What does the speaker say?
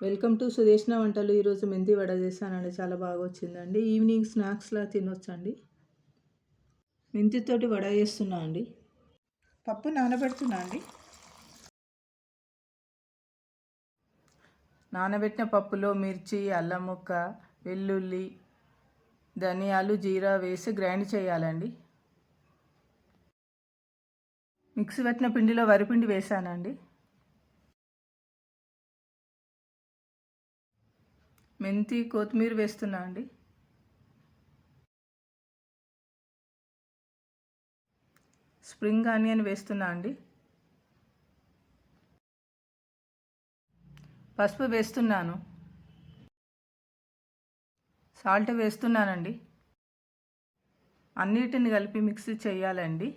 Welcome to Sudeshna వంటలు. ఈరోజు మెంతి వడ చేశానండి. చాలా బాగా వచ్చిందండి ఈవినింగ్ స్నాక్స్లా తినొచ్చండి. మెంతితోటి వడ చేస్తున్నా అండి. పప్పు నానబెడుతున్నా అండి. నానబెట్టిన పప్పులో మిర్చి అల్లం ముక్క వెల్లుల్లి ధనియాలు జీరా వేసి గ్రైండ్ చేయాలండి. మిక్సీ పెట్టిన పిండిలో వరిపిండి వేసానండి మెంతి కొత్తిమీర వేస్తున్నా అండి. స్ప్రింగ్ ఆనియన్ వేస్తున్నా అండి. పసుపు వేస్తున్నాను. సాల్ట్ వేస్తున్నానండి. అన్నిటిని కలిపి మిక్స్ చేయాలండి.